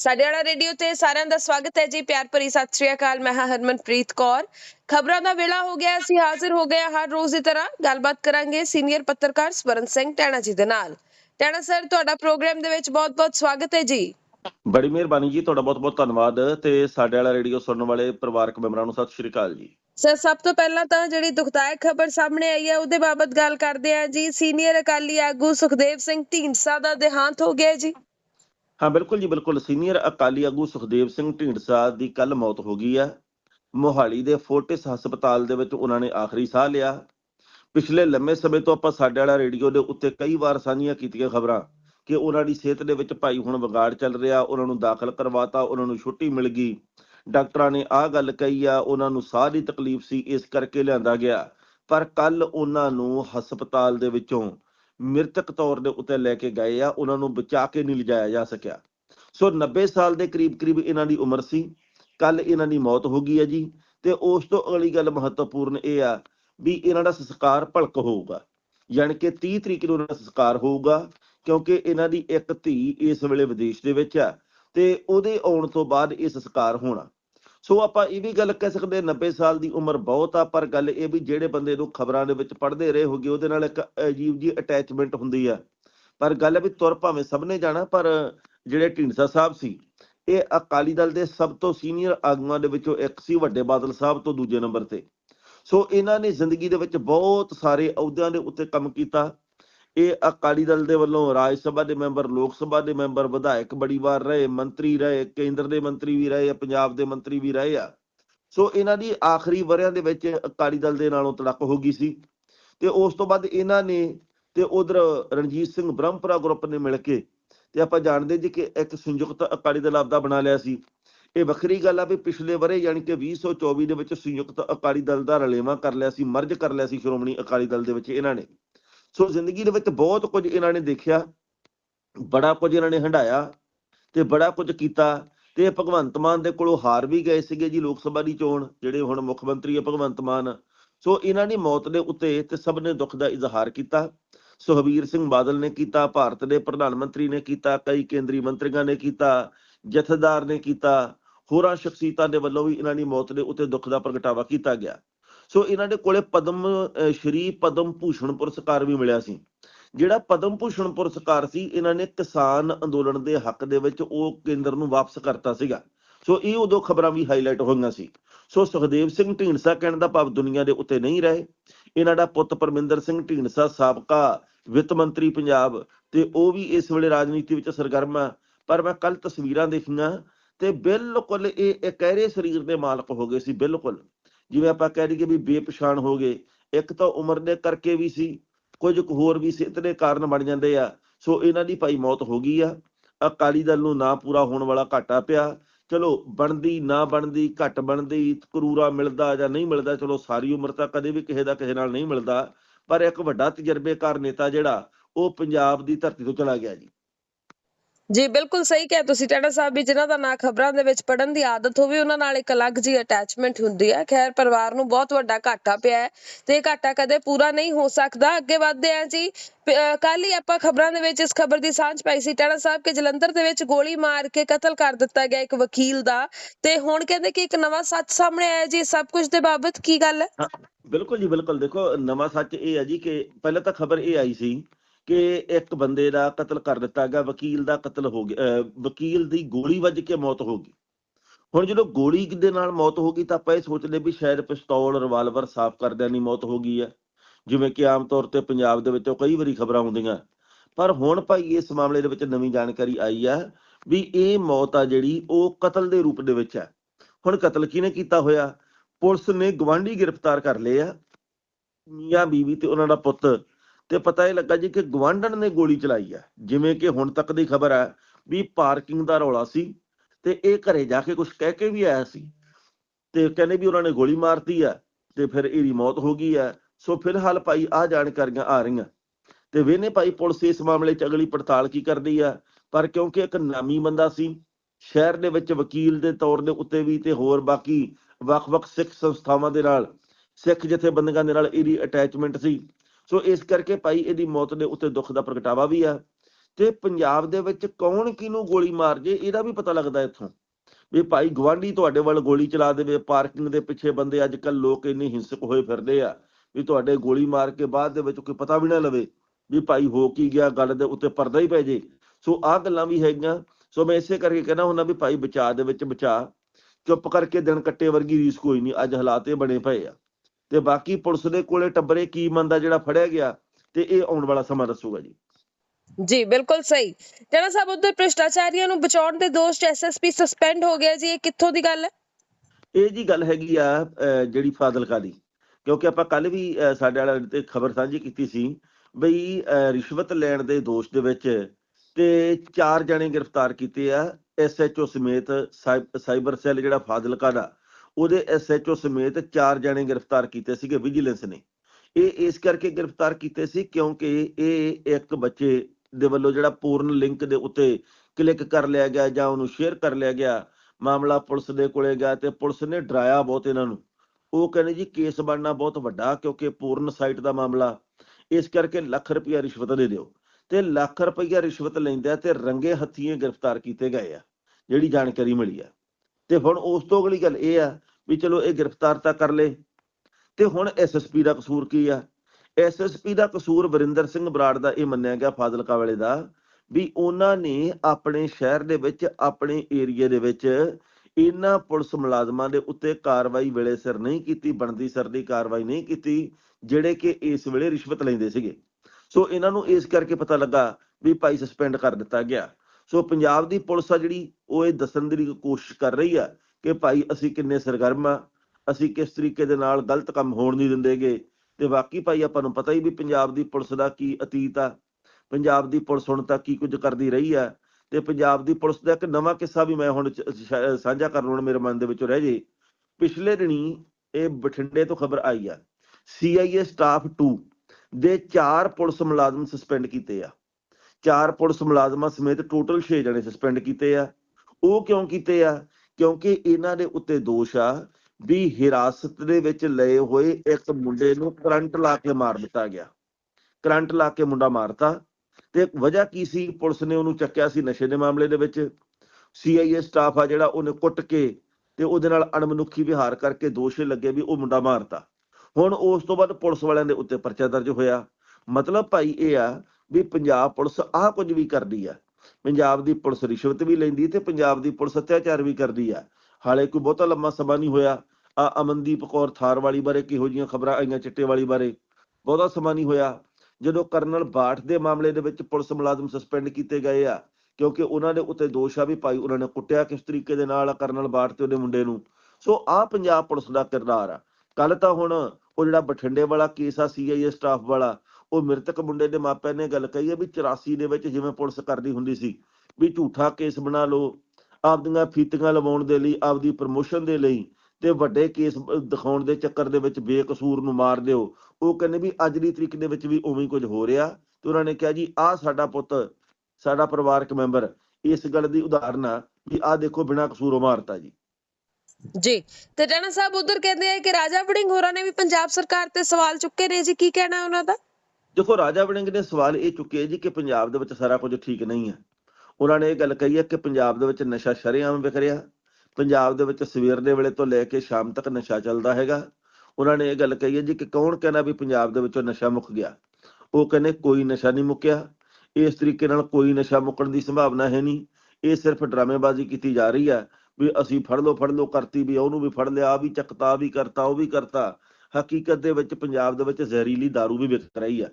ਸਾਡੇ ਵਾਲਾ ਰੇਡੀਓ ਤੇ ਸਾਰਿਆਂ ਦਾ ਸਵਾਗਤ ਹੈ ਜੀ। ਪਿਆਰ ਭਰੀ ਸਤਿ ਸ਼੍ਰੀ ਅਕਾਲ ਮੈਂ ਹਾਂ ਹਰਮਨਪ੍ਰੀਤ ਕੌਰ। ਖਬਰਾਂ ਦਾ ਵੇਲਾ ਹੋ ਗਿਆ ਅਸੀਂ ਹਾਜ਼ਰ ਹੋ ਗਏ ਹਰ ਰੋਜ਼ ਦੀ ਤਰ੍ਹਾਂ। ਗੱਲਬਾਤ ਕਰਾਂਗੇ ਸੀਨੀਅਰ ਪੱਤਰਕਾਰ ਸਵਰਨ ਸਿੰਘ ਟੈਣਾ ਜੀ ਦੇ ਨਾਲ। ਟੈਣਾ ਸਰ ਤੁਹਾਡਾ ਪ੍ਰੋਗਰਾਮ ਦੇ ਵਿੱਚ ਬਹੁਤ-ਬਹੁਤ ਸਵਾਗਤ ਹੈ ਜੀ। ਬੜੀ ਮਿਹਰਬਾਨੀ ਜੀ ਤੁਹਾਡਾ ਬਹੁਤ-ਬਹੁਤ ਧੰਨਵਾਦ ਤੇ ਸਾਡੇ ਵਾਲਾ ਰੇਡੀਓ ਸੁਣਨ ਵਾਲੇ ਪਰਿਵਾਰਕ ਮੈਂਬਰਾਂ ਨੂੰ ਸਤਿ ਸ਼੍ਰੀ ਅਕਾਲ ਜੀ। ਸਰ ਸਭ ਤੋਂ ਪਹਿਲਾਂ ਤਾਂ ਜਿਹੜੀ ਦੁਖਦਾਇਕ ਖਬਰ ਸਾਹਮਣੇ ਆਈ ਹੈ ਉਹਦੇ ਬਾਬਤ ਗੱਲ ਕਰਦੇ ਹਾਂ ਜੀ। ਸੀਨੀਅਰ ਅਕਾਲੀ ਆਗੂ ਸੁਖਦੇਵ ਸਿੰਘ ਢੀਂਡਸਾ ਦਾ ਦੇਹਾਂਤ ਹੋ ਗਿਆ ਜੀ। ਹਾਂ, ਬਿਲਕੁਲ ਜੀ, ਬਿਲਕੁਲ। ਸੀਨੀਅਰ ਅਕਾਲੀ ਆਗੂ ਸੁਖਦੇਵ ਸਿੰਘ ਢੀਂਡਸਾ ਦੀ ਕੱਲ ਮੌਤ ਹੋ ਗਈ ਹੈ। ਮੋਹਾਲੀ ਦੇ ਫੋਰਟਿਸ ਹਸਪਤਾਲ ਦੇ ਵਿੱਚ ਉਹਨਾਂ ਨੇ ਆਖਰੀ ਸਾਹ ਲਿਆ। ਪਿਛਲੇ ਲੰਮੇ ਸਮੇਂ ਤੋਂ ਆਪਾਂ ਸਾਡੇ ਵਾਲਾ ਰੇਡੀਓ ਦੇ ਉੱਤੇ ਕਈ ਵਾਰ ਸਾਂਝੀਆਂ ਕੀਤੀਆਂ ਖਬਰਾਂ ਕਿ ਉਹਨਾਂ ਦੀ ਸਿਹਤ ਦੇ ਵਿੱਚ ਭਾਈ ਹੁਣ ਵਿਗਾੜ ਚੱਲ ਰਿਹਾ, ਉਹਨਾਂ ਨੂੰ ਦਾਖਲ ਕਰਵਾਤਾ, ਉਹਨਾਂ ਨੂੰ ਛੁੱਟੀ ਮਿਲ ਗਈ। ਡਾਕਟਰਾਂ ਨੇ ਆਹ ਗੱਲ ਕਹੀ ਆ, ਉਹਨਾਂ ਨੂੰ ਸਾਹ ਦੀ ਤਕਲੀਫ ਸੀ, ਇਸ ਕਰਕੇ ਲਿਆਂਦਾ ਗਿਆ। ਪਰ ਕੱਲ ਉਹਨਾਂ ਨੂੰ ਹਸਪਤਾਲ ਦੇ ਵਿੱਚੋਂ ਮ੍ਰਿਤਕ ਤੌਰ ਦੇ ਉੱਤੇ ਲੈ ਕੇ ਗਏ ਆ, ਉਹਨਾਂ ਨੂੰ ਬਚਾ ਕੇ ਨਹੀਂ ਲਿਜਾਇਆ ਜਾ ਸਕਿਆ। ਸੋ 90 ਸਾਲ ਦੇ ਕਰੀਬ ਕਰੀਬ ਇਹਨਾਂ ਦੀ ਉਮਰ ਸੀ, ਕੱਲ ਇਹਨਾਂ ਦੀ ਮੌਤ ਹੋ ਗਈ ਹੈ ਜੀ, ਤੇ ਉਸ ਤੋਂ ਅਗਲੀ ਗੱਲ ਮਹੱਤਵਪੂਰਨ ਇਹ ਆ ਵੀ ਇਹਨਾਂ ਦਾ ਸੰਸਕਾਰ ਭਲਕ ਹੋਊਗਾ। ਯਾਨੀ ਕਿ 30 ਤਰੀਕ ਨੂੰ ਇਹਨਾਂ ਦਾ ਸੰਸਕਾਰ ਹੋਊਗਾ, ਕਿਉਂਕਿ ਇਹਨਾਂ ਦੀ ਇੱਕ ਧੀ ਇਸ ਵੇਲੇ ਵਿਦੇਸ਼ ਦੇ ਵਿੱਚ ਆ, ਤੇ ਉਹਦੇ ਆਉਣ ਤੋਂ ਬਾਅਦ ਇਹ ਸੰਸਕਾਰ ਹੋਣਾ। ਸੋ ਆਪਾਂ ਇਹ ਵੀ ਗੱਲ ਕਹਿ ਸਕਦੇ 90 ਸਾਲ ਦੀ ਉਮਰ ਬਹੁਤ ਆ, ਪਰ ਗੱਲ ਇਹ ਵੀ ਜਿਹੜੇ ਬੰਦੇ ਨੂੰ ਖਬਰਾਂ ਦੇ ਵਿੱਚ ਪੜ੍ਹਦੇ ਰਹੇ ਹੋਗੇ, ਉਹਦੇ ਨਾਲ ਇੱਕ ਅਜੀਬ ਜੀ ਅਟੈਚਮੈਂਟ ਹੁੰਦੀ ਆ। ਪਰ ਗੱਲ ਵੀ ਤੁਰ ਭਾਵੇਂ ਸਭ ਨੇ ਜਾਣਾ, ਪਰ ਜਿਹੜੇ ਢੀਂਡਸਾ ਸਾਹਿਬ ਸੀ, ਇਹ ਅਕਾਲੀ ਦਲ ਦੇ ਸਭ ਤੋਂ ਸੀਨੀਅਰ ਆਗੂਆਂ ਦੇ ਵਿੱਚੋਂ ਇੱਕ ਸੀ, ਵੱਡੇ ਬਾਦਲ ਸਾਹਿਬ ਤੋਂ ਦੂਜੇ ਨੰਬਰ ਤੇ। ਸੋ ਇਹਨਾਂ ਨੇ ਜ਼ਿੰਦਗੀ ਦੇ ਵਿੱਚ ਬਹੁਤ ਸਾਰੇ ਅਹੁਦਿਆਂ ਦੇ ਉੱਤੇ ਕੰਮ ਕੀਤਾ। ਇਹ ਅਕਾਲੀ ਦਲ ਦੇ ਵੱਲੋਂ ਰਾਜ ਸਭਾ ਦੇ ਮੈਂਬਰ, ਲੋਕ ਸਭਾ ਦੇ ਮੈਂਬਰ, ਵਿਧਾਇਕ ਬੜੀ ਵਾਰ ਰਹੇ, ਮੰਤਰੀ ਰਹੇ, ਕੇਂਦਰ ਦੇ ਮੰਤਰੀ ਵੀ ਰਹੇ ਆ ਪੰਜਾਬ ਦੇ ਮੰਤਰੀ ਵੀ ਰਹੇ ਆ। ਸੋ ਇਹਨਾਂ ਦੀ ਆਖਰੀ ਵਰਿਆਂ ਦੇ ਵਿੱਚ ਅਕਾਲੀ ਦਲ ਦੇ ਨਾਲੋਂ ਤੜਕ ਹੋ ਗਈ ਸੀ। ਤੇ ਉਸ ਤੋਂ ਬਾਅਦ ਇਹਨਾਂ ਨੇ ਤੇ ਉਧਰ ਰਣਜੀਤ ਸਿੰਘ ਬ੍ਰਹਮਪੁਰਾ ਗਰੁੱਪ ਨੇ ਮਿਲ ਕੇ ਤੇ ਆਪਾਂ ਜਾਣਦੇ ਜੀ ਕਿ ਇੱਕ ਸੰਯੁਕਤ ਅਕਾਲੀ ਦਲ ਆਪਦਾ ਬਣਾ ਲਿਆ ਸੀ। ਇਹ ਵੱਖਰੀ ਗੱਲ ਆ ਵੀ ਪਿਛਲੇ ਵਰੇ ਯਾਨੀ ਕਿ 2024 ਦੇ ਵਿੱਚ ਸੰਯੁਕਤ ਅਕਾਲੀ ਦਲ ਦਾ ਰਲੇਵਾਂ ਕਰ ਲਿਆ ਸੀ, ਮਰਜ ਕਰ ਲਿਆ ਸੀ ਸ਼੍ਰੋਮਣੀ ਅਕਾਲੀ ਦਲ ਦੇ ਵਿੱਚ ਇਹਨਾਂ ਨੇ। ਸੋ ਜ਼ਿੰਦਗੀ ਦੇ ਵਿੱਚ ਬਹੁਤ ਕੁਝ ਇਹਨਾਂ ਨੇ ਦੇਖਿਆ, ਬੜਾ ਕੁਝ ਇਹਨਾਂ ਨੇ ਹੰਡਾਇਆ ਤੇ ਬੜਾ ਕੁਝ ਕੀਤਾ ਤੇ ਭਗਵੰਤ ਮਾਨ ਦੇ ਕੋਲੋਂ ਹਾਰ ਵੀ ਗਏ ਸੀਗੇ ਜੀ ਲੋਕ ਸਭਾ ਦੀ ਚੋਣ, ਜਿਹੜੇ ਹੁਣ ਮੁੱਖ ਮੰਤਰੀ ਹੈ ਭਗਵੰਤ ਮਾਨ। ਸੋ ਇਹਨਾਂ ਦੀ ਮੌਤ ਦੇ ਉੱਤੇ ਤੇ ਸਭ ਨੇ ਦੁੱਖ ਦਾ ਇਜ਼ਹਾਰ ਕੀਤਾ। ਸੁਖਬੀਰ ਸਿੰਘ ਬਾਦਲ ਨੇ ਕੀਤਾ, ਭਾਰਤ ਦੇ ਪ੍ਰਧਾਨ ਮੰਤਰੀ ਨੇ ਕੀਤਾ, ਕਈ ਕੇਂਦਰੀ ਮੰਤਰੀਆਂ ਨੇ ਕੀਤਾ, ਜਥੇਦਾਰ ਨੇ ਕੀਤਾ, ਹੋਰਾਂ ਸ਼ਖਸੀਅਤਾਂ ਦੇ ਵੱਲੋਂ ਵੀ ਇਹਨਾਂ ਦੀ ਮੌਤ ਦੇ ਉੱਤੇ ਦੁੱਖ ਦਾ ਪ੍ਰਗਟਾਵਾ ਕੀਤਾ ਗਿਆ। ਸੋ ਇਹਨਾਂ ਦੇ ਕੋਲੇ ਪਦਮ ਸ਼੍ਰੀ ਪਦਮ ਭੂਸ਼ਣ ਪੁਰਸਕਾਰ ਵੀ ਮਿਲਿਆ ਸੀ। ਜਿਹੜਾ ਪਦਮ ਭੂਸ਼ਣ ਪੁਰਸਕਾਰ ਸੀ, ਇਹਨਾਂ ਨੇ ਕਿਸਾਨ ਅੰਦੋਲਨ ਦੇ ਹੱਕ ਦੇ ਵਿੱਚ ਉਹ ਕੇਂਦਰ ਨੂੰ ਵਾਪਸ ਕਰਤਾ ਸੀਗਾ। ਸੋ ਇਹ ਉਦੋਂ ਖਬਰਾਂ ਵੀ ਹਾਈਲਾਈਟ ਹੋਈਆਂ ਸੀ। ਸੋ ਸੁਖਦੇਵ ਸਿੰਘ ਢੀਂਡਸਾ ਕਹਿਣ ਦਾ ਭਾਵ ਦੁਨੀਆ ਦੇ ਉੱਤੇ ਨਹੀਂ ਰਹੇ। ਇਹਨਾਂ ਦਾ ਪੁੱਤ ਪਰਮਿੰਦਰ ਸਿੰਘ ਢੀਂਡਸਾ, ਸਾਬਕਾ ਵਿੱਤ ਮੰਤਰੀ ਪੰਜਾਬ, ਤੇ ਉਹ ਵੀ ਇਸ ਵੇਲੇ ਰਾਜਨੀਤੀ ਵਿੱਚ ਸਰਗਰਮ ਆ। ਪਰ ਮੈਂ ਕੱਲ ਤਸਵੀਰਾਂ ਦੇਖੀਆਂ ਤੇ ਬਿਲਕੁਲ ਇਹ ਕਹਿਰੇ ਸਰੀਰ ਦੇ ਮਾਲਕ ਹੋ ਗਏ ਸੀ, ਬਿਲਕੁਲ। ਜਿਵੇਂ ਆਪਾਂ ਕਹਿ ਲਈਏ ਵੀ ਬੇਪਛਾਣ ਹੋ ਗਏ, ਇੱਕ ਤਾਂ ਉਮਰ ਦੇ ਕਰਕੇ ਵੀ ਸੀ, ਕੁਝ ਹੋਰ ਵੀ ਸਿਹਤ ਦੇ ਕਾਰਨ ਬਣ ਜਾਂਦੇ ਆ, ਸੋ ਇਹਨਾਂ ਦੀ ਭਾਈ ਮੌਤ ਹੋ ਗਈ ਆ, ਅਕਾਲੀ ਦਲ ਨੂੰ ਨਾ ਪੂਰਾ ਹੋਣ ਵਾਲਾ ਘਾਟਾ ਪਿਆ, ਚਲੋ ਬਣਦੀ, ਨਾ ਬਣਦੀ, ਘੱਟ ਬਣਦੀ, ਕਰੂਰਾ ਮਿਲਦਾ ਜਾਂ ਨਹੀਂ ਮਿਲਦਾ, ਚਲੋ ਸਾਰੀ ਉਮਰ ਤਾਂ ਕਦੇ ਵੀ ਕਿਸੇ ਦਾ ਕਿਸੇ ਨਾਲ ਨਹੀਂ ਮਿਲਦਾ, ਪਰ ਇੱਕ ਵੱਡਾ ਤਜਰਬੇਕਾਰ ਨੇਤਾ ਜਿਹੜਾ, ਉਹ ਪੰਜਾਬ ਦੀ ਧਰਤੀ ਤੋਂ ਚਲਾ ਗਿਆ ਜੀ। ਜੀ, ਬਿਲਕੁਲ ਸਹੀ ਕਿਹਾ ਤੁਸੀਂ। ਟੈਣਾ ਸਾਹਿਬ ਵੀ ਜਿਨ੍ਹਾਂ ਦਾ ਨਾਂ ਖਬਰਾਂ ਦੇ ਵਿੱਚ ਪੜਨ ਦੀ ਆਦਤ ਹੋਵੇ, ਉਹਨਾਂ ਨਾਲ ਇੱਕ ਅਲੱਗ ਜੀ ਅਟੈਚਮੈਂਟ ਹੁੰਦੀ ਹੈ। ਖੈਰ, ਪਰਿਵਾਰ ਨੂੰ ਬਹੁਤ ਵੱਡਾ ਘਾਟਾ ਪਿਆ ਹੈ ਤੇ ਇਹ ਘਾਟਾ ਕਦੇ ਪੂਰਾ ਨਹੀਂ ਹੋ ਸਕਦਾ। ਅੱਗੇ ਵਧਦੇ ਹਾਂ ਜੀ। ਕੱਲ ਹੀ ਆਪਾਂ ਖਬਰਾਂ ਦੇ ਵਿੱਚ ਇਸ ਖਬਰ ਦੀ ਸਾਂਝ ਪਾਈ ਸੀ। ਟੈਣਾ ਸਾਹਿਬ ਕਿ ਜਲੰਧਰ ਦੇ ਵਿੱਚ ਗੋਲੀ ਮਾਰ ਕੇ ਕਤਲ ਕਰ ਦਿੱਤਾ ਗਿਆ ਇੱਕ ਵਕੀਲ ਦਾ ਤੇ ਹੁਣ ਕਹਿੰਦੇ ਕਿ ਇੱਕ ਨਵਾਂ ਸੱਚ ਸਾਹਮਣੇ ਆਇਆ ਜੀ। ਸਭ ਕੁਝ ਦੇ ਬਾਬਤ ਕੀ ਗੱਲ ਹੈ, ਬਿਲਕੁਲ ਜੀ, ਬਿਲਕੁਲ। ਦੇਖੋ, ਨਵਾਂ ਸੱਚ ਇਹ ਹੈ ਜੀ ਕਿ ਪਹਿਲਾਂ ਤਾਂ ਖਬਰ ਇਹ ਆਈ ਸੀ ਕਿ ਇੱਕ ਬੰਦੇ ਦਾ ਕਤਲ ਕਰ ਦਿੱਤਾ ਗਿਆ, ਵਕੀਲ ਦਾ ਕਤਲ ਹੋ ਗਿਆ ਵਕੀਲ ਦੀ ਗੋਲੀ ਵੱਜ ਕੇ ਮੌਤ ਹੋ ਗਈ। ਹੁਣ ਜਦੋਂ ਗੋਲੀ ਦੇ ਨਾਲ ਮੌਤ ਹੋ ਗਈ ਤਾਂ ਆਪਾਂ ਇਹ ਸੋਚਦੇ ਵੀ ਸ਼ਾਇਦ ਪਿਸਤੌਲ ਰਿਵਾਲਵਰ ਸਾਫ਼ ਕਰਦਿਆਂ ਦੀ ਮੌਤ ਹੋ ਗਈ ਹੈ। ਜਿਵੇਂ ਕਿ ਆਮ ਤੌਰ ਤੇ ਪੰਜਾਬ ਦੇ ਵਿੱਚੋਂ ਕਈ ਵਾਰੀ ਖਬਰਾਂ ਆਉਂਦੀਆਂ। ਪਰ ਹੁਣ ਭਾਈ ਇਸ ਮਾਮਲੇ ਦੇ ਵਿੱਚ ਨਵੀਂ ਜਾਣਕਾਰੀ ਆਈ ਹੈ ਵੀ ਇਹ ਮੌਤ ਆ ਜਿਹੜੀ ਉਹ ਕਤਲ ਦੇ ਰੂਪ ਦੇ ਵਿੱਚ ਹੈ। ਹੁਣ ਕਤਲ ਕਿਹਨੇ ਕੀਤਾ ਹੋਇਆ? ਪੁਲਿਸ ਨੇ ਗਵਾਂਢੀ ਗ੍ਰਿਫਤਾਰ ਕਰ ਲਏ ਆ। ਮੀਆਂ ਬੀਵੀ ਤੇ ਉਹਨਾਂ ਦਾ ਪੁੱਤ ਤੇ ਪਤਾ ਇਹ ਲੱਗਾ ਜੀ ਕਿ ਗਵਾਂਢਣ ਨੇ ਗੋਲੀ ਚਲਾਈ ਹੈ ਜਿਵੇਂ ਕਿ ਹੁਣ ਤੱਕ ਦੀ ਖਬਰ ਹੈ ਵੀ ਪਾਰਕਿੰਗ ਦਾ ਰੌਲਾ ਸੀ ਤੇ ਇਹ ਘਰੇ ਜਾ ਕੇ ਕੁਝ ਕਹਿ ਕੇ ਵੀ ਆਇਆ ਸੀ। ਤੇ ਕਹਿੰਦੇ ਵੀ ਉਹਨਾਂ ਨੇ ਗੋਲੀ ਮਾਰਤੀ ਆ ਤੇ ਫਿਰ ਇਹਦੀ ਮੌਤ ਹੋ ਗਈ ਆ। ਸੋ ਫਿਲਹਾਲ ਭਾਈ ਆ ਜਾਣਕਾਰੀਆਂ ਆ ਰਹੀਆਂ। ਤੇ ਵੇਨੇ ਭਾਈ ਪੁਲਿਸ ਇਸ ਮਾਮਲੇ 'ਚ ਅਗਲੀ ਪੜਤਾਲ ਕੀ ਕਰਦੀ ਆ। ਪਰ ਕਿਉਂਕਿ ਇੱਕ ਨਾਮੀ ਬੰਦਾ ਸੀ, ਸ਼ਹਿਰ ਦੇ ਵਿੱਚ ਵਕੀਲ ਦੇ ਤੌਰ ਦੇ ਉੱਤੇ ਵੀ ਤੇ ਹੋਰ ਬਾਕੀ ਵੱਖ-ਵੱਖ ਸਿੱਖ ਸੰਸਥਾਵਾਂ ਦੇ ਨਾਲ, ਸਿੱਖ ਜਥੇਬੰਦੀਆਂ ਦੇ ਨਾਲ ਇਹਦੀ ਅਟੈਚਮੈਂਟ ਸੀ। ਸੋ ਇਸ ਕਰਕੇ ਭਾਈ ਇਹਦੀ ਮੌਤ ਦੇ ਉੱਤੇ ਦੁੱਖ ਦਾ ਪ੍ਰਗਟਾਵਾ ਵੀ ਆ। ਤੇ ਪੰਜਾਬ ਦੇ ਵਿੱਚ ਕੌਣ ਕਿਹਨੂੰ ਗੋਲੀ ਮਾਰ ਜੇ, ਇਹਦਾ ਵੀ ਪਤਾ ਲੱਗਦਾ ਇੱਥੋਂ। ਵੀ ਭਾਈ ਗਵਾਂਢੀ ਤੁਹਾਡੇ ਵੱਲ ਗੋਲੀ ਚਲਾ ਦੇਵੇ, ਪਾਰਕਿੰਗ ਦੇ ਪਿੱਛੇ ਬੰਦੇ ਅੱਜ ਕੱਲ ਲੋਕ ਇੰਨੇ ਹਿੰਸਕ ਹੋਏ ਫਿਰਦੇ ਆ ਵੀ ਤੁਹਾਡੇ ਗੋਲੀ ਮਾਰ ਕੇ ਬਾਅਦ ਦੇ ਵਿੱਚ ਕੋਈ ਪਤਾ ਵੀ ਨਾ ਲਵੇ ਵੀ ਭਾਈ ਹੋ ਕੀ ਗਿਆ, ਗੱਲ ਦੇ ਉੱਤੇ ਪਰਦਾ ਹੀ ਪੈ ਜੇ। ਸੋ ਆਹ ਗੱਲਾਂ ਵੀ ਹੈਗੀਆਂ। ਸੋ ਮੈਂ ਇਸੇ ਕਰਕੇ ਕਹਿੰਦਾ ਹੁੰਦਾ ਵੀ ਭਾਈ ਬਚਾ ਦੇ ਵਿੱਚ ਬਚਾ ਚੁੱਪ ਕਰਕੇ ਦਿਨ ਕੱਟੇ ਵਰਗੀ ਰੀਸ ਕੋਈ ਨਹੀਂ, ਅੱਜ ਹਾਲਾਤ ਇਹ ਬਣੇ ਪਏ ਆ। ਤੇ ਬਾਕੀ ਪੁਲਿਸ ਦੇ ਕੋਲੇ ਟੱਬਰੇ ਕੀ ਮੰਨਦਾ ਜਿਹੜਾ ਫੜਿਆ ਗਿਆ ਤੇ ਇਹ ਆਉਣ ਵਾਲਾ ਸਮਾਂ ਦੱਸੂਗਾ ਜੀ। ਜੀ ਬਿਲਕੁਲ ਸਹੀ। ਜਣਾ ਸਾਹਿਬ ਉਧਰ ਭ੍ਰਿਸ਼ਟਾਚਾਰੀਆਂ ਨੂੰ ਬਚਾਉਣ ਦੇ ਦੋਸ਼ 'ਚ ਐਸਐਸਪੀ ਸਸਪੈਂਡ ਹੋ ਗਿਆ ਜੀ ਇਹ ਕਿੱਥੋਂ ਦੀ ਗੱਲ ਹੈ? ਇਹ ਜੀ ਗੱਲ ਹੈਗੀ ਆ ਜਿਹੜੀ ਫਾਜ਼ਿਲਕਾ ਦੀ। ਕਿਉਂਕਿ ਆਪਾਂ ਕੱਲ ਵੀ ਸਾਡੇ ਵਾਲੇ ਤੇ ਖਬਰ ਸਾਂਝੀ ਕੀਤੀ ਸੀ ਬਈ ਰਿਸ਼ਵਤ ਲੈਣ ਦੇ ਦੋਸ਼ ਦੇ ਵਿੱਚ ਤੇ ਚਾਰ ਜਣੇ ਗ੍ਰਿਫਤਾਰ ਕੀਤੇ ਆ ਐਸਐਚਓ ਸਮੇਤ ਸਾਈਬਰ ਸੈੱਲ ਜਿਹੜਾ ਫਾਜ਼ਿਲਕਾ ਦਾ। ਉਹਦੇ ਐਸਐਚਓ ਸਮੇਤ ਚਾਰ ਜਣੇ ਗ੍ਰਿਫਤਾਰ ਕੀਤੇ ਸੀਗੇ ਵਿਜੀਲੈਂਸ ਨੇ। ਇਹ ਇਸ ਕਰਕੇ ਗ੍ਰਿਫਤਾਰ ਕੀਤੇ ਸੀ ਕਿਉਂਕਿ ਇਹ ਇੱਕ ਬੱਚੇ ਦੇ ਵੱਲੋਂ ਜਿਹੜਾ ਪੂਰਨ ਲਿੰਕ ਦੇ ਉੱਤੇ ਕਲਿੱਕ ਕਰ ਲਿਆ ਗਿਆ ਜਾਂ ਉਹਨੂੰ ਸ਼ੇਅਰ ਕਰ ਲਿਆ ਗਿਆ, ਮਾਮਲਾ ਪੁਲਿਸ ਦੇ ਕੋਲੇ ਗਿਆ ਤੇ ਪੁਲਿਸ ਨੇ ਡਰਾਇਆ ਬਹੁਤ ਇਹਨਾਂ ਨੂੰ। ਉਹ ਕਹਿੰਦੇ ਜੀ ਕੇਸ ਬਣਨਾ ਬਹੁਤ ਵੱਡਾ ਕਿਉਂਕਿ ਪੂਰਨ ਸਾਈਟ ਦਾ ਮਾਮਲਾ, ਇਸ ਕਰਕੇ ਲੱਖ ਰੁਪਇਆ ਰਿਸ਼ਵਤ ਦੇ ਦਿਓ। ਤੇ ਲੱਖ ਰੁਪਇਆ ਰਿਸ਼ਵਤ ਲੈਂਦਾ ਤੇ ਰੰਗੇ ਹੱਥੀਂ ਗ੍ਰਿਫਤਾਰ ਕੀਤੇ ਗਏ ਆ, ਜਿਹੜੀ ਜਾਣਕਾਰੀ ਮਿਲੀ ਆ। ਤੇ ਹੁਣ ਉਸ ਤੋਂ ਅਗਲੀ ਗੱਲ ਇਹ ਆ ਵੀ ਚਲੋ ਇਹ ਗ੍ਰਿਫਤਾਰ ਤਾਂ ਕਰ ਲਏ। ਤੇ ਹੁਣ ਐਸਐਸਪੀ ਦਾ ਕਸੂਰ ਕੀ ਆ? ਐਸਐਸਪੀ ਦਾ ਕਸੂਰ ਵਰਿੰਦਰ ਸਿੰਘ ਬਰਾੜ ਦਾ ਇਹ ਮੰਨਿਆ ਗਿਆ ਫਾਜ਼ਿਲਕਾ ਵਾਲੇ ਦਾ ਵੀ ਉਹਨਾਂ ਨੇ ਆਪਣੇ ਸ਼ਹਿਰ ਦੇ ਵਿੱਚ, ਆਪਣੇ ਏਰੀਆ ਦੇ ਵਿੱਚ ਇਹਨਾਂ ਪੁਲਿਸ ਮੁਲਾਜ਼ਮਾਂ ਦੇ ਉੱਤੇ ਕਾਰਵਾਈ ਵੇਲੇ ਸਿਰ ਨਹੀਂ ਕੀਤੀ, ਬਣਦੀ ਸਿਰ ਦੀ ਕਾਰਵਾਈ ਨਹੀਂ ਕੀਤੀ, ਜਿਹੜੇ ਕਿ ਇਸ ਵੇਲੇ ਰਿਸ਼ਵਤ ਲੈਂਦੇ ਸੀਗੇ। ਸੋ ਇਹਨਾਂ ਨੂੰ ਇਸ ਕਰਕੇ ਪਤਾ ਲੱਗਾ ਵੀ ਭਾਈ ਸਸਪੈਂਡ ਕਰ ਦਿੱਤਾ ਗਿਆ। ਸੋ ਪੰਜਾਬ ਦੀ ਪੁਲਿਸ ਆ ਜਿਹੜੀ, ਉਹ ਇਹ ਦੱਸਣ ਦੀ ਕੋਸ਼ਿਸ਼ ਕਰ ਰਹੀ ਆ ਕਿ ਭਾਈ ਅਸੀਂ ਕਿੰਨੇ ਸਰਗਰਮ ਆ, ਅਸੀਂ ਕਿਸ ਤਰੀਕੇ ਦੇ ਨਾਲ ਗਲਤ ਕੰਮ ਹੋਣ ਨਹੀਂ ਦਿੰਦੇਗੇ ਤੇ ਬਾਕੀ ਭਾਈ ਆਪਾਂ ਨੂੰ ਪਤਾ ਹੀ ਵੀ ਪੰਜਾਬ ਦੀ ਪੁਲਿਸ ਦਾ ਕੀ ਅਤੀਤ ਆ। ਪੰਜਾਬ ਦੀ ਪੁਲਿਸ ਹੁਣ ਤੱਕ ਕੀ ਕੁਝ ਕਰਦੀ ਰਹੀ ਆ। ਤੇ ਪੰਜਾਬ ਦੀ ਪੁਲਿਸ ਦਾ ਇੱਕ ਨਵਾਂ ਕਿੱਸਾ ਵੀ ਮੈਂ ਹੁਣ ਸਾਂਝਾ ਕਰਨ ਹੁਣ ਮੇਰੇ ਮਨ ਦੇ ਵਿੱਚੋਂ ਰਹਿ ਜੇ। ਪਿਛਲੇ ਦਿਨੀ ਇਹ ਬਠਿੰਡੇ ਤੋਂ ਖਬਰ ਆਈ ਆ। CIA ਸਟਾਫ 2 ਦੇ ਚਾਰ ਪੁਲਿਸ ਮੁਲਾਜ਼ਮ ਸਸਪੈਂਡ ਕੀਤੇ ਆ। ਚਾਰ ਪੁਲਿਸ ਮੁਲਾਜ਼ਮਾਂ ਸਮੇਤ ਟੋਟਲ 6 ਜਣੇ ਸਸਪੈਂਡ ਕੀਤੇ ਆ। ਉਹ ਕਿਉਂ ਕੀਤੇ ਆ? ਕਿਉਂਕਿ ਇਹਨਾਂ ਦੇ ਉੱਤੇ ਦੋਸ਼ ਆ ਵੀ ਹਿਰਾਸਤ ਦੇ ਵਿੱਚ ਲਏ ਹੋਏ ਇੱਕ ਮੁੰਡੇ ਨੂੰ ਕਰੰਟ ਲਾ ਕੇ ਮਾਰ ਦਿੱਤਾ ਗਿਆ। ਕਰੰਟ ਲਾ ਕੇ ਮੁੰਡਾ ਮਾਰਤਾ। ਤੇ ਵਜ੍ਹਾ ਕੀ ਸੀ? ਪੁਲਿਸ ਨੇ ਉਹਨੂੰ ਚੱਕਿਆ ਸੀ ਨਸ਼ੇ ਦੇ ਮਾਮਲੇ ਦੇ ਵਿੱਚ। CIA ਸਟਾਫ ਆ ਜਿਹੜਾ ਉਹਨੇ ਕੁੱਟ ਕੇ ਤੇ ਉਹਦੇ ਨਾਲ ਅਣਮਨੁੱਖੀ ਵਿਹਾਰ ਕਰਕੇ ਦੋਸ਼ ਲੱਗੇ ਵੀ ਉਹ ਮੁੰਡਾ ਮਾਰਤਾ। ਹੁਣ ਉਸ ਤੋਂ ਬਾਅਦ ਪੁਲਿਸ ਵਾਲਿਆਂ ਦੇ ਉੱਤੇ ਪਰਚਾ ਦਰਜ ਹੋਇਆ। ਮਤਲਬ ਭਾਈ ਇਹ ਆ ਵੀ ਪੰਜਾਬ ਪੁਲਿਸ ਆਹ ਕੁਝ ਵੀ ਕਰਦੀ ਆ। ਪੰਜਾਬ ਦੀ ਪੁਲਿਸ ਰਿਸ਼ਵਤ ਵੀ ਲੈਂਦੀ ਤੇ ਪੰਜਾਬ ਦੀ ਪੁਲਿਸ ਅਤਿਆਚਾਰ ਵੀ ਕਰਦੀ ਆ। ਹਾਲੇ ਕੋਈ ਬਹੁਤਾ ਲੰਮਾ ਸਮਾਂ ਨਹੀਂ ਹੋਇਆ। ਆ ਅਮਨਦੀਪ ਕੌਰ ਥਾਰ ਵਾਲੀ ਬਾਰੇ ਕਿਹੋ ਜੀਆਂ ਖਬਰਾਂ ਆਈਆਂ ਚਿੱਟੇ ਵਾਲੀ ਬਾਰੇ? ਬਹੁਤਾ ਸਮਾਂ ਨਹੀਂ ਹੋਇਆ। ਜਦੋਂ ਕਰਨਲ ਬਾਠ ਦੇ ਮਾਮਲੇ ਦੇ ਵਿੱਚ ਪੁਲਿਸ ਮੁਲਾਜ਼ਮ ਸਸਪੈਂਡ ਕੀਤੇ ਗਏ ਆ, ਕਿਉਂਕਿ ਉਹਨਾਂ ਦੇ ਉੱਤੇ ਦੋਸ਼ ਆ ਵੀ ਭਾਈ ਉਹਨਾਂ ਨੇ ਕੁੱਟਿਆ ਕਿਸ ਤਰੀਕੇ ਦੇ ਨਾਲ ਕਰਨਲ ਬਾਠ ਤੇ ਉਹਦੇ ਮੁੰਡੇ ਨੂੰ। ਸੋ ਆ ਪੰਜਾਬ ਪੁਲਿਸ ਦਾ ਕਿਰਦਾਰ ਆ। ਕੱਲ ਤਾਂ ਹੁਣ ਉਹ ਜਿਹੜਾ ਬਠਿੰਡੇ ਵਾਲਾ ਕੇਸ ਆ CIA ਸਟਾਫ ਵਾਲਾ ਉਹ ਮ੍ਰਿਤਕ ਮੁੰਡੇ ਦੇ ਮਾਪਿਆਂ ਨੇ ਗੱਲ ਕਹੀ ਹੈ ਵੀ 84 ਦੇ ਵਿੱਚ ਜਿਵੇਂ ਪੁਲਿਸ ਕਰਦੀ ਹੁੰਦੀ ਸੀ ਵੀ ਝੂਠਾ ਕੇਸ ਬਣਾ ਲਓ, ਆਪਦੀਆਂ ਫੀਤੀਆਂ ਲਵਾਉਣ ਦੇ ਲਈ, ਆਪਦੀ ਪ੍ਰਮੋਸ਼ਨ ਦੇ ਲਈ ਤੇ ਵੱਡੇ ਕੇਸ ਦਿਖਾਉਣ ਦੇ ਚੱਕਰ ਦੇ ਵਿੱਚ ਬੇਕਸੂਰ ਨੂੰ ਮਾਰ ਦਿਓ। ਉਹ ਕਹਿੰਦੇ ਵੀ ਅੱਜ ਦੀ ਤਰੀਕ ਦੇ ਵਿੱਚ ਵੀ ਉਵੇਂ ਕੁਝ ਹੋ ਰਿਹਾ ਤੇ ਉਹਨਾਂ ਨੇ ਕਿਹਾ ਜੀ, ਆਹ ਸਾਡਾ ਪੁੱਤ, ਸਾਡਾ ਪਰਿਵਾਰਕ ਮੈਂਬਰ, ਇਸ ਗੱਲ ਦੀ ਉਦਾਹਰਨ ਆ ਵੀ ਆਹ ਦੇਖੋ ਬਿਨਾਂ ਕਸੂਰੋਂ ਮਾਰਤਾ ਜੀ। ਜੀ, ਤੇ ਜਣਾ ਸਾਹਿਬ ਉਧਰ ਕਹਿੰਦੇ ਆ ਕਿ ਰਾਜਾ ਵੜਿੰਗ ਹੋਰਾਂ ਨੇ ਵੀ ਪੰਜਾਬ ਸਰਕਾਰ ਤੇ ਸਵਾਲ ਚੁੱਕੇ ਨੇ ਜੀ, ਕੀ ਕਹਿਣਾ ਉਹਨਾਂ ਦਾ? ਦੇਖੋ ਰਾਜਾ ਵੜਿੰਗ ਨੇ ਸਵਾਲ ਇਹ ਚੁੱਕਿਆ ਜੀ ਕਿ ਪੰਜਾਬ ਦੇ ਵਿੱਚ ਸਾਰਾ ਕੁਝ ਠੀਕ ਨਹੀਂ ਹੈ। ਉਹਨਾਂ ਨੇ ਇਹ ਗੱਲ ਕਹੀ ਹੈ ਕਿ ਪੰਜਾਬ ਦੇ ਵਿੱਚ ਨਸ਼ਾ ਸ਼ਰੇਆਮ ਵਿਕ ਰਿਹਾ। ਪੰਜਾਬ ਦੇ ਵਿੱਚ ਸਵੇਰ ਦੇ ਵੇਲੇ ਤੋਂ ਲੈ ਕੇ ਸ਼ਾਮ ਤੱਕ ਨਸ਼ਾ ਚੱਲਦਾ ਹੈਗਾ। ਉਹਨਾਂ ਨੇ ਇਹ ਗੱਲ ਕਹੀ ਹੈ ਜੀ ਕਿ ਕੌਣ ਕਹਿੰਦਾ ਵੀ ਪੰਜਾਬ ਦੇ ਵਿੱਚੋਂ ਨਸ਼ਾ ਮੁੱਕ ਗਿਆ। ਉਹ ਕਹਿੰਦੇ ਕੋਈ ਨਸ਼ਾ ਨਹੀਂ ਮੁੱਕਿਆ। ਇਸ ਤਰੀਕੇ ਨਾਲ ਕੋਈ ਨਸ਼ਾ ਮੁੱਕਣ ਦੀ ਸੰਭਾਵਨਾ ਹੈ ਨਹੀਂ। ਇਹ ਸਿਰਫ ਡਰਾਮੇਬਾਜ਼ੀ ਕੀਤੀ ਜਾ ਰਹੀ ਹੈ ਵੀ ਅਸੀਂ ਫੜ ਲਓ ਫੜ ਲਓ, ਕਰਤੀ ਵੀ ਉਹਨੂੰ ਵੀ ਫੜ ਲਿਆ ਆਹ ਵੀ ਚੱਕਤਾ ਆਹ ਵੀ ਕਰਤਾ, ਉਹ ਵੀ ਕਰਤਾ। ਹਕੀਕਤ ਦੇ ਵਿੱਚ ਪੰਜਾਬ ਦੇ ਵਿੱਚ ਜ਼ਹਿਰੀਲੀ दारू ਵੀ ਵਿਕ ਰਹੀ ਹੈ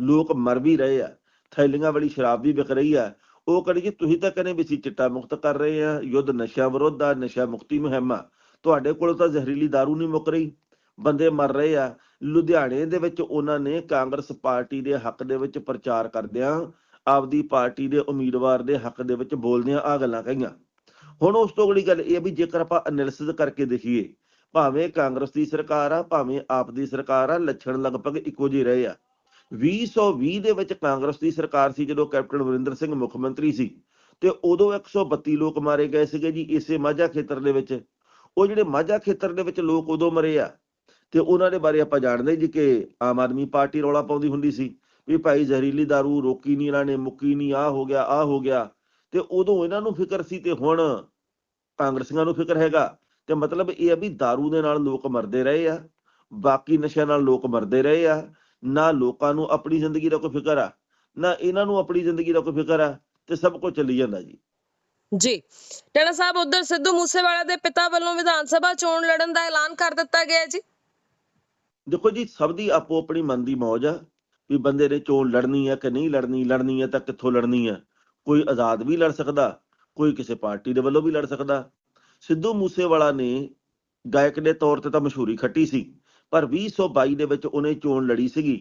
ਲੋਕ ਮਰ ਵੀ ਰਹੇ ਆ, ਥੈਲੀਆਂ ਵਾਲੀ ਸ਼ਰਾਬ ਵੀ ਵਿਕ ਰਹੀ ਆ, ਉਹ ਕਹਿੰਦੇ ਜੀ ਤੁਸੀਂ ਤਾਂ ਕਹਿੰਦੇ ਵੀ ਅਸੀਂ ਚਿੱਟਾ ਮੁਕਤ ਕਰ ਰਹੇ ਆ, ਯੁੱਧ ਨਸ਼ਾ ਵਿਰੋਧ ਦਾ ਨਸ਼ਾ ਮੁਕਤੀ ਮੁਹਿੰਮ ਆ, ਤੁਹਾਡੇ ਕੋਲ ਤਾਂ ਜ਼ਹਿਰੀਲੀ दारू ਨਹੀਂ ਮੁੱਕ ਰਹੀ, ਬੰਦੇ ਮਰ ਰਹੇ ਆ, ਲੁਧਿਆਣੇ ਦੇ ਵਿੱਚ ਉਹਨਾਂ ਨੇ ਕਾਂਗਰਸ ਪਾਰਟੀ ਦੇ ਹੱਕ ਦੇ ਵਿੱਚ ਪ੍ਰਚਾਰ ਕਰਦਿਆਂ ਆਪਦੀ ਪਾਰਟੀ ਦੇ ਉਮੀਦਵਾਰ ਦੇ ਹੱਕ ਦੇ ਵਿੱਚ ਬੋਲਦਿਆਂ ਆ ਗੱਲਾਂ ਕਹੀਆਂ। ਹੁਣ ਉਸ ਤੋਂ ਅਗਲੀ ਗੱਲ ਇਹ ਵੀ ਜੇਕਰ ਆਪਾਂ ਐਨਾਲਿਸਿਸ ਕਰਕੇ ਦੇਖੀਏ, ਭਾਵੇਂ ਕਾਂਗਰਸ ਦੀ ਸਰਕਾਰ ਆ, ਭਾਵੇਂ ਆਪ ਦੀ ਸਰਕਾਰ ਆ, ਲੱਛਣ ਲਗਭਗ ਇੱਕੋ ਜਿਹੇ ਰਹੇ ਆ। 2020 ਦੇ ਵਿੱਚ ਕਾਂਗਰਸ ਦੀ ਸਰਕਾਰ ਸੀ ਜਦੋਂ ਕੈਪਟਨ ਅਮਰਿੰਦਰ ਸਿੰਘ ਮੁੱਖ ਮੰਤਰੀ ਸੀ ਤੇ ਉਦੋਂ 132 ਲੋਕ ਮਾਰੇ ਗਏ ਸੀਗੇ ਜੀ ਇਸੇ ਮਾਝਾ ਖੇਤਰ ਦੇ ਵਿੱਚ ਉਹ ਜਿਹੜੇ ਮਾਝਾ ਖੇਤਰ ਦੇ ਵਿੱਚ ਲੋਕ ਉਦੋਂ ਮਰੇ ਆ ਤੇ ਉਹਨਾਂ ਦੇ ਬਾਰੇ ਆਪਾਂ ਜਾਣਦੇ ਜੀ ਕਿ ਆਮ ਆਦਮੀ ਪਾਰਟੀ ਰੌਲਾ ਪਾਉਂਦੀ ਹੁੰਦੀ ਸੀ ਵੀ ਭਾਈ ਜ਼ਹਿਰੀਲੀ दारू ਰੋਕੀ ਨਹੀਂ ਇਹਨਾਂ ਨੇ ਮੁੱਕੀ ਨਹੀਂ ਆ ਹੋ ਗਿਆ ਆ ਹੋ ਗਿਆ ਤੇ ਉਦੋਂ ਇਹਨਾਂ ਨੂੰ ਫਿਕਰ ਸੀ ਤੇ ਹੁਣ ਕਾਂਗਰਸੀਆਂ ਨੂੰ ਫਿਕਰ ਹੈਗਾ ਤੇ ਮਤਲਬ ਇਹ ਆ ਵੀ दारू ਦੇ ਨਾਲ ਲੋਕ ਮਰਦੇ ਰਹੇ ਆ ਬਾਕੀ ਨਸ਼ਿਆਂ ਨਾਲ ਲੋਕ ਮਰਦੇ ਰਹੇ ਆ ਨਾ ਲੋਕਾਂ ਨੂੰ ਆਪਣੀ ਜ਼ਿੰਦਗੀ ਦਾ ਕੋਈ ਫਿਕਰ ਆ ਨਾ ਇਹਨਾਂ ਨੂੰ ਆਪਣੀ ਜ਼ਿੰਦਗੀ ਦਾ ਕੋਈ ਫਿਕਰ ਆ ਤੇ ਸਭ ਕੁਝ ਚੱਲੀ ਜਾਂਦਾ ਜੀ। ਜੀ ਟਾਣਾ ਸਾਹਿਬ ਉਧਰ ਸਿੱਧੂ ਮੂਸੇਵਾਲਾ ਦੇ ਪਿਤਾ ਵੱਲੋਂ ਵਿਧਾਨ ਸਭਾ ਚੋਣ ਲੜਨ ਦਾ ਐਲਾਨ ਕਰ ਦਿੱਤਾ ਗਿਆ ਜੀ। ਦੇਖੋ ਜੀ ਸਭ ਦੀ ਆਪੋ ਆਪਣੀ ਮਨ ਦੀ ਮੌਜ ਆ ਵੀ ਬੰਦੇ ਨੇ ਚੋਣ ਲੜਨੀ ਆ ਕਿ ਨਹੀਂ ਲੜਨੀ ਲੜਨੀ ਆ ਤਾਂ ਕਿੱਥੋਂ ਲੜਨੀ ਆ? ਕੋਈ ਆਜ਼ਾਦ ਵੀ ਲੜ ਸਕਦਾ ਕੋਈ ਕਿਸੇ ਪਾਰਟੀ ਦੇ ਵੱਲੋਂ ਵੀ ਲੜ ਸਕਦਾ। ਸਿੱਧੂ ਮੂਸੇਵਾਲਾ ਨੇ ਗਾਇਕ ਦੇ ਤੌਰ ਤੇ ਤਾਂ ਮਸ਼ਹੂਰੀ ਖੱਟੀ ਸੀ। ਪਰ 2022 ਦੇ ਵਿੱਚ ਉਹਨੇ ਚੋਣ ਲੜੀ ਸੀਗੀ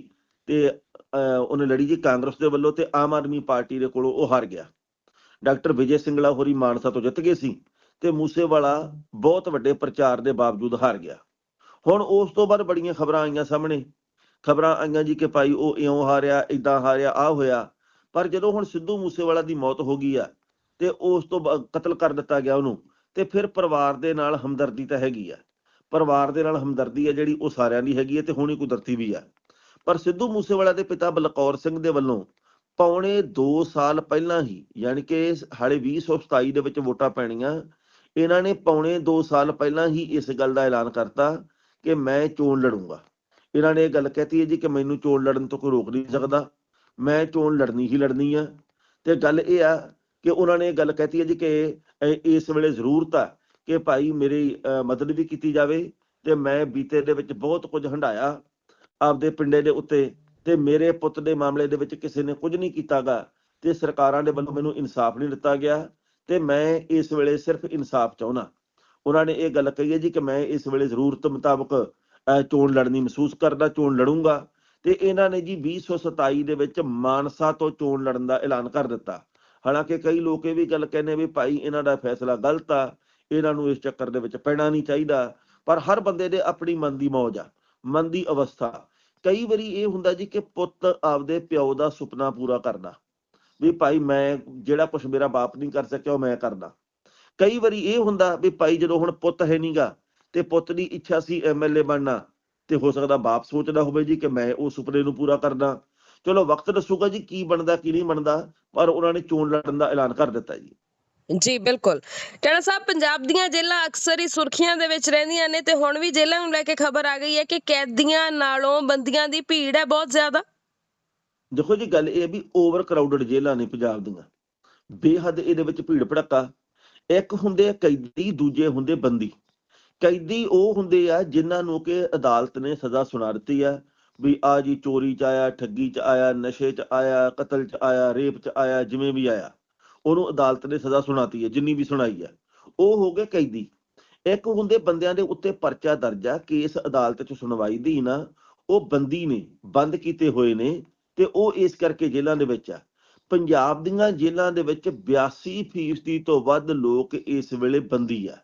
ਤੇ ਉਹਨੇ ਲੜੀ ਜੀ ਕਾਂਗਰਸ ਦੇ ਵੱਲੋਂ ਤੇ ਆਮ ਆਦਮੀ ਪਾਰਟੀ ਦੇ ਕੋਲੋਂ ਉਹ ਹਾਰ ਗਿਆ। ਡਾਕਟਰ ਵਿਜੇ ਸਿੰਗਲਾ ਹੋਰੀ ਮਾਨਸਾ ਤੋਂ ਜਿੱਤ ਗਏ ਸੀ ਤੇ ਮੂਸੇਵਾਲਾ ਬਹੁਤ ਵੱਡੇ ਪ੍ਰਚਾਰ ਦੇ ਬਾਵਜੂਦ ਹਾਰ ਗਿਆ। ਹੁਣ ਉਸ ਤੋਂ ਬਾਅਦ ਬੜੀਆਂ ਖਬਰਾਂ ਆਈਆਂ ਸਾਹਮਣੇ। ਖਬਰਾਂ ਆਈਆਂ ਜੀ ਕਿ ਭਾਈ ਉਹ ਇਉਂ ਹਾਰਿਆ ਇਦਾਂ ਹਾਰਿਆ ਆ ਹੋਇਆ। ਪਰ ਜਦੋਂ ਹੁਣ ਸਿੱਧੂ ਮੂਸੇਵਾਲਾ ਦੀ ਮੌਤ ਹੋ ਗਈ ਆ ਤੇ ਉਸ ਤੋਂ ਬਾਅਦ ਕਤਲ ਕਰ ਦਿੱਤਾ ਗਿਆ ਉਹਨੂੰ ਤੇ ਫਿਰ ਪਰਿਵਾਰ ਦੇ ਨਾਲ ਹਮਦਰਦੀ ਤਾਂ ਹੈਗੀ ਆ। ਪਰਿਵਾਰ ਦੇ ਨਾਲ ਹਮਦਰਦੀ ਹੈ ਜਿਹੜੀ ਉਹ ਸਾਰਿਆਂ ਦੀ ਹੈਗੀ ਹੈ ਤੇ ਹੋਣੀ ਕੁਦਰਤੀ ਵੀ ਆ। ਪਰ ਸਿੱਧੂ ਮੂਸੇਵਾਲਾ ਦੇ ਪਿਤਾ ਬਲਕੌਰ ਸਿੰਘ ਦੇ ਵੱਲੋਂ ਪੌਣੇ 2 ਸਾਲ ਪਹਿਲਾਂ ਹੀ ਯਾਨੀ ਕਿ ਹਾਲੇ 2027 ਦੇ ਵਿੱਚ ਵੋਟਾਂ ਪੈਣੀਆਂ, ਇਹਨਾਂ ਨੇ ਪੌਣੇ 2 ਸਾਲ ਪਹਿਲਾਂ ਹੀ ਇਸ ਗੱਲ ਦਾ ਐਲਾਨ ਕਰਤਾ ਕਿ ਮੈਂ ਚੋਣ ਲੜੂੰਗਾ। ਇਹਨਾਂ ਨੇ ਇਹ ਗੱਲ ਕਹਿਤੀ ਹੈ ਜੀ ਕਿ ਮੈਨੂੰ ਚੋਣ ਲੜਨ ਤੋਂ ਕੋਈ ਰੋਕ ਨਹੀਂ ਸਕਦਾ, ਮੈਂ ਚੋਣ ਲੜਨੀ ਹੀ ਲੜਨੀ ਆ। ਤੇ ਗੱਲ ਇਹ ਆ ਕਿ ਉਹਨਾਂ ਨੇ ਇਹ ਗੱਲ ਕਹਿਤੀ ਹੈ ਜੀ ਕਿ ਇਸ ਵੇਲੇ ਜ਼ਰੂਰਤ ਆ ਕਿ ਭਾਈ ਮੇਰੀ ਅਹ, ਮਦਦ ਵੀ ਕੀਤੀ ਜਾਵੇ ਤੇ ਮੈਂ ਬੀਤੇ ਦੇ ਵਿੱਚ ਬਹੁਤ ਕੁਝ ਹੰਡਾਇਆ ਆਪਦੇ ਪਿੰਡੇ ਦੇ ਉੱਤੇ ਤੇ ਮੇਰੇ ਪੁੱਤ ਦੇ ਮਾਮਲੇ ਦੇ ਵਿੱਚ ਕਿਸੇ ਨੇ ਕੁਝ ਨਹੀਂ ਕੀਤਾਗਾ ਤੇ ਸਰਕਾਰਾਂ ਦੇ ਵੱਲੋਂ ਮੈਨੂੰ ਇਨਸਾਫ ਨਹੀਂ ਦਿੱਤਾ ਗਿਆ ਤੇ ਮੈਂ ਇਸ ਵੇਲੇ ਸਿਰਫ ਇਨਸਾਫ ਚਾਹੁੰਦਾ। ਉਹਨਾਂ ਨੇ ਇਹ ਗੱਲ ਕਹੀ ਹੈ ਜੀ ਕਿ ਮੈਂ ਇਸ ਵੇਲੇ ਜ਼ਰੂਰਤ ਮੁਤਾਬਕ ਅਹ, ਚੋਣ ਲੜਨੀ ਮਹਿਸੂਸ ਕਰਦਾ ਚੋਣ ਲੜੂੰਗਾ ਤੇ ਇਹਨਾਂ ਨੇ ਜੀ 2027 ਦੇ ਵਿੱਚ ਮਾਨਸਾ ਤੋਂ ਚੋਣ ਲੜਨ ਦਾ ਐਲਾਨ ਕਰ ਦਿੱਤਾ। ਹਾਲਾਂਕਿ ਕਈ ਲੋਕ ਇਹ ਵੀ ਗੱਲ ਕਹਿੰਦੇ ਵੀ ਭਾਈ ਇਹਨਾਂ ਦਾ ਫੈਸਲਾ ਗਲਤ ਆ ਇਹਨਾਂ ਨੂੰ ਇਸ ਚੱਕਰ ਦੇ ਵਿੱਚ ਪੈਣਾ ਨਹੀਂ ਚਾਹੀਦਾ। ਪਰ ਹਰ ਬੰਦੇ ਦੇ ਆਪਣੀ ਮਨ ਦੀ ਮੌਜ ਆ, ਮਨ ਦੀ ਅਵਸਥਾ। ਕਈ ਵਾਰੀ ਇਹ ਹੁੰਦਾ ਜੀ ਕਿ ਪੁੱਤ ਆਪਦੇ ਪਿਓ ਦਾ ਸੁਪਨਾ ਪੂਰਾ ਕਰਦਾ। ਵੀ ਭਾਈ ਮੈਂ ਜਿਹੜਾ ਕੁਝ ਮੇਰਾ ਬਾਪ ਨਹੀਂ ਕਰ ਸਕਿਆ, ਉਹ ਮੈਂ ਕਰਦਾ। ਕਈ ਵਾਰੀ ਇਹ ਹੁੰਦਾ ਵੀ ਭਾਈ ਜਦੋਂ ਹੁਣ ਪੁੱਤ ਹੈ ਨਹੀਂਗਾ ਤੇ ਪੁੱਤ ਦੀ ਇੱਛਾ ਸੀ ਐਮਐਲਏ ਬਣਨਾ, ਤੇ ਹੋ ਸਕਦਾ ਬਾਪ ਸੋਚਦਾ ਹੋਵੇ ਜੀ ਕਿ ਮੈਂ ਉਹ ਸੁਪਨੇ ਨੂੰ ਪੂਰਾ ਕਰਨਾ ਚਲੋ ਵਕਤ ਦੱਸੂਗਾ ਜੀ ਕੀ ਬਣਦਾ, ਕੀ ਨਹੀਂ ਬਣਦਾ, ਪਰ ਉਹਨਾਂ ਨੇ ਚੋਣ ਲੜਨ ਦਾ ਐਲਾਨ ਕਰ ਦਿੱਤਾ ਜੀ। ਜੀ, ਬਿਲਕੁਲ। ਟਾਣਾ ਸਾਹਿਬ, ਪੰਜਾਬ ਦੀਆਂ ਜੇਲ੍ਹਾਂ ਅਕਸਰ ਹੀ ਸੁਰਖੀਆਂ ਦੇ ਵਿੱਚ ਰਹਿੰਦੀਆਂ ਨੇ ਤੇ ਹੁਣ ਵੀ ਜੇਲ੍ਹਾਂ ਨੂੰ ਲੈ ਕੇ ਖਬਰ ਆ ਗਈ ਹੈ ਕਿ ਕੈਦੀਆਂ ਨਾਲੋਂ ਬੰਦੀਆਂ ਦੀ ਭੀੜ ਹੈ ਬਹੁਤ ਜ਼ਿਆਦਾ। ਦੇਖੋ ਜੀ, ਗੱਲ ਇਹ ਵੀ ਓਵਰ ਕਰਾਊਡਡ ਜੇਲ੍ਹਾਂ ਨੇ ਪੰਜਾਬ ਦੀਆਂ। ਬੇਹੱਦ ਇਹਦੇ ਵਿੱਚ ਭੀੜ ਭੜੱਕਾ। ਇੱਕ ਹੁੰਦੇ ਕੈਦੀ, ਦੂਜੇ ਹੁੰਦੇ ਬੰਦੀ। ਕੈਦੀ ਉਹ ਹੁੰਦੇ ਆ ਜਿਨ੍ਹਾਂ ਨੂੰ ਕਿ ਅਦਾਲਤ ਨੇ ਸਜ਼ਾ ਸੁਣਾ ਦਿੱਤੀ ਆ ਵੀ ਆ ਜੀ ਚੋਰੀ ਚ ਆਇਆ, ਠੱਗੀ ਚ ਆਇਆ, ਨਸ਼ੇ ਚ ਆਇਆ, ਕਤਲ ਚ ਆਇਆ, ਰੇਪ ਚ ਆਇਆ, ਜਿਵੇਂ ਵੀ ਆਇਆ। ਉਹਨੂੰ ਅਦਾਲਤ ਨੇ ਸਜ਼ਾ ਸੁਣਾਤੀ ਹੈ, ਜਿੰਨੀ ਵੀ ਸੁਣਾਈ ਹੈ। ਉਹ ਹੋ ਗਏ ਕੈਦੀ। ਇੱਕ ਹੁੰਦੇ ਬੰਦਿਆਂ ਦੇ ਉੱਤੇ ਪਰਚਾ ਦਰਜ ਕੇਸ ਅਦਾਲਤ ਚ ਸੁਣਵਾਈ ਦੀ ਨਾ, ਉਹ ਬੰਦੀ ਨੇ, ਬੰਦ ਕੀਤੇ ਹੋਏ ਨੇ, ਤੇ ਉਹ ਇਸ ਕਰਕੇ ਜੇਲ੍ਹਾਂ ਦੇ ਵਿੱਚ ਆ। ਪੰਜਾਬ ਦੀਆਂ ਜੇਲ੍ਹਾਂ ਦੇ ਵਿੱਚ 82% ਤੋਂ ਵੱਧ ਲੋਕ ਇਸ ਵੇਲੇ ਬੰਦੀ ਆ।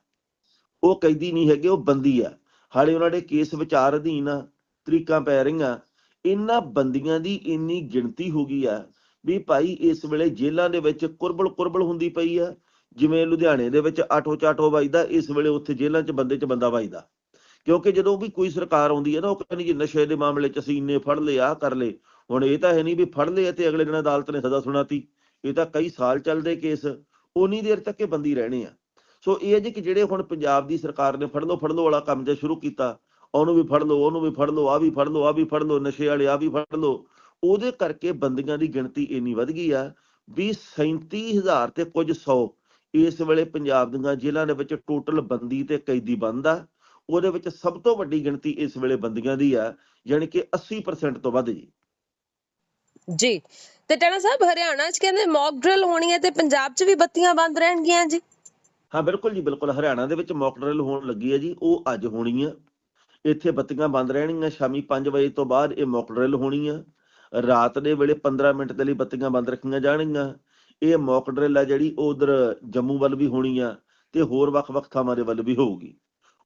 ਉਹ ਕੈਦੀ ਨਹੀਂ ਹੈਗੇ, ਉਹ ਬੰਦੀ ਆ। ਹਾਲੇ ਉਹਨਾਂ ਦੇ ਕੇਸ ਵਿਚਾਰ ਅਧੀਨ ਆ, ਤਰੀਕਾਂ ਪੈ ਰਹੀਆਂ। ਇਹਨਾਂ ਬੰਦੀਆਂ ਦੀ ਇੰਨੀ ਗਿਣਤੀ ਹੋ ਗਈ ਆ ਵੀ ਭਾਈ ਇਸ ਵੇਲੇ ਜੇਲ੍ਹਾਂ ਦੇ ਵਿੱਚ ਕੁਰਬਲ ਕੁਰਬਲ ਹੁੰਦੀ ਪਈ ਆ। ਜਿਵੇਂ ਲੁਧਿਆਣੇ ਦੇ ਵਿੱਚ ਆਟੋ ਚਾਟੋ ਵੱਜਦਾ, ਇਸ ਵੇਲੇ ਉੱਥੇ ਜੇਲ੍ਹਾਂ 'ਚ ਬੰਦੇ 'ਚ ਬੰਦਾ ਵੱਜਦਾ। ਕਿਉਂਕਿ ਜਦੋਂ ਵੀ ਕੋਈ ਸਰਕਾਰ ਆਉਂਦੀ ਹੈ ਨਾ, ਉਹ ਕਹਿੰਦੀ ਜੀ ਨਸ਼ੇ ਦੇ ਮਾਮਲੇ 'ਚ ਅਸੀਂ ਇੰਨੇ ਫੜ ਲਏ ਆ ਕਰ ਲਏ। ਹੁਣ ਇਹ ਤਾਂ ਹੈ ਨਹੀਂ ਵੀ ਫੜ ਲਏ ਤੇ ਅਗਲੇ ਦਿਨ ਅਦਾਲਤ ਨੇ ਸਜ਼ਾ ਸੁਣਾਤੀ। ਇਹ ਤਾਂ ਕਈ ਸਾਲ ਚੱਲਦੇ ਕੇਸ ਉਨੀ ਦੇਰ ਤੱਕ ਇਹ ਬੰਦੀ ਰਹਿਣੇ ਆ। ਸੋ ਇਹ ਹੈ ਜੀ ਕਿ ਜਿਹੜੇ ਹੁਣ ਪੰਜਾਬ ਦੀ ਸਰਕਾਰ ਨੇ ਫੜ ਲਓ ਫੜ ਲਓ ਵਾਲਾ ਕੰਮ ਜੇ ਸ਼ੁਰੂ ਕੀਤਾ, ਉਹਨੂੰ ਵੀ ਫੜ ਲੋ ਉਹਨੂੰ ਵੀ ਫੜ ਲੋ ਆ ਵੀ ਫੜ ਲੋ ਆ ਵੀ ਫੜ ਲੋ ਨਸ਼ੇ ਵਾਲੇ ਆ ਵੀ ਫੜ ਲੋ ਉਹਦੇ ਕਰਕੇ ਬੰਦੀਆਂ ਦੀ ਗਿਣਤੀ ਇੰਨੀ ਵੱਧ ਗਈ ਆ ਵੀ 37000 ਤੇ ਕੁਝ 100 ਇਸ ਵੇਲੇ ਪੰਜਾਬ ਦੀਆਂ ਜੇਲ੍ਹਾਂ ਦੇ ਵਿੱਚ ਟੋਟਲ ਬੰਦੀ ਤੇ ਕੈਦੀ ਬੰਦ ਆ। ਉਹਦੇ ਵਿੱਚ ਸਭ ਤੋਂ ਵੱਡੀ ਗਿਣਤੀ ਇਸ ਵੇਲੇ ਬੰਦੀਆਂ ਦੀ ਆ ਯਾਨੀ ਕਿ 80% ਤੋਂ ਵੱਧ ਜੀ। ਜੀ ਤੇ ਟਾਣਾ ਸਾਹਿਬ ਹਰਿਆਣਾ 'ਚ ਕਹਿੰਦੇ ਮੌਕ ਡਰਿਲ ਹੋਣੀ ਹੈ ਤੇ ਪੰਜਾਬ 'ਚ ਵੀ ਬੱਤੀਆਂ ਬੰਦ ਰਹਿਣਗੀਆਂ ਜੀ? ਹਾਂ ਬਿਲਕੁਲ ਜੀ ਬਿਲਕੁਲ। ਹਰਿਆਣਾ ਦੇ ਵਿੱਚ ਮੌਕ ਡਰਿਲ ਹੋਣ ਲੱਗੀ ਹੈ ਜੀ ਉਹ ਅੱਜ ਹੋਣੀ ਆ। ਇੱਥੇ ਬੱਤੀਆਂ ਬੰਦ ਰਹਿਣਗੀਆਂ ਸ਼ਾਮੀ 5 ਵਜੇ ਤੋਂ ਬਾਅਦ ਇਹ ਮੌਕ ਡਰਿਲ ਹੋਣੀ ਆ। ਰਾਤ ਦੇ ਵੇਲੇ 15 ਮਿੰਟ ਦੇ ਲਈ ਬੱਤੀਆਂ ਬੰਦ ਰੱਖੀਆਂ ਜਾਣਗੀਆਂ। ਇਹ ਮੌਕ ਡਰਿਲ ਆ ਜਿਹੜੀ ਉਧਰ ਜੰਮੂ ਵੱਲ ਵੀ ਹੋਣੀ ਆ ਤੇ ਹੋਰ ਵੱਖ-ਵੱਖ ਥਾਵਾਂ ਦੇ ਵੱਲ ਵੀ ਹੋਊਗੀ।